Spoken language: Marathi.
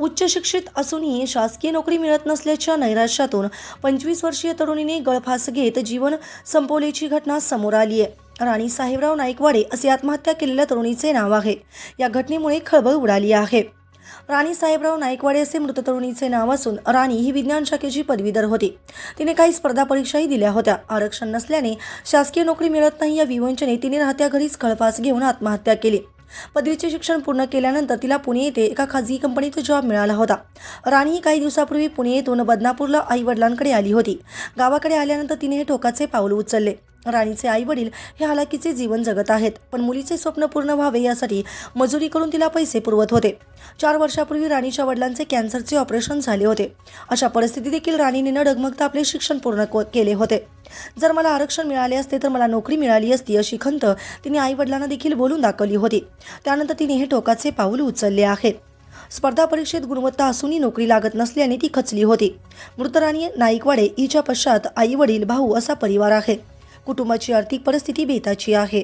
उच्च शिक्षित असूनही शासकीय नोकरी मिळत नसल्याच्या नैराश्यातून पंचवीस वर्षीय तरुणीने गळफास घेत जीवन संपवल्याची घटना समोर आली आहे. राणी साहेबराव नाईकवाडे असे आत्महत्या केलेल्या तरुणीचे नाव आहे. या घटनेमुळे खळबळ उडाली आहे. राणी साहेबराव नाईकवाडे असे मृत तरुणीचे नाव असून राणी ही विज्ञान शाखेची पदवीधर होती. तिने काही स्पर्धा परीक्षाही दिल्या होत्या. आरक्षण नसल्याने शासकीय नोकरी मिळत नाही या विवंचने तिने राहत्या घरीच खळफास घेऊन आत्महत्या केली. पदवीचे शिक्षण पूर्ण केल्यानंतर तिला पुणे येथे एका खाजगी कंपनीत जॉब मिळाला होता. राणी काही दिवसापूर्वी पुणे येथून बदनापूरला आई वडिलांकडे आली होती. गावाकडे आल्यानंतर तिने हे ठोकाचे पाऊल उचलले. राणीचे आई वडील हे हालाकीचे जीवन जगत आहेत. पण मुलीचे स्वप्न पूर्ण व्हावे यासाठी मजुरी करून तिला पैसे पुरवत होते. चार वर्षापूर्वी राणीच्या वडिलांचे कॅन्सरचे ऑपरेशन झाले होते. अशा परिस्थितीत देखील राणीने न डगमगता आपले शिक्षण पूर्ण केले होते. जर मला आरक्षण मिळाले असते तर मला नोकरी मिळाली असती अशी खंत तिने आई वडिलांना देखील बोलून दाखवली होती. त्यानंतर तिने हे टोकाचे पाऊल उचलले आहे. स्पर्धा परीक्षेत गुणवत्ता असूनही नोकरी लागत नसल्याने ती खचली होती. मृतराणी नाईकवाडे हिच्या पश्चात आई वडील भाऊ असा परिवार आहे. कुटुंबाची आर्थिक परिस्थिती बेताची आहे.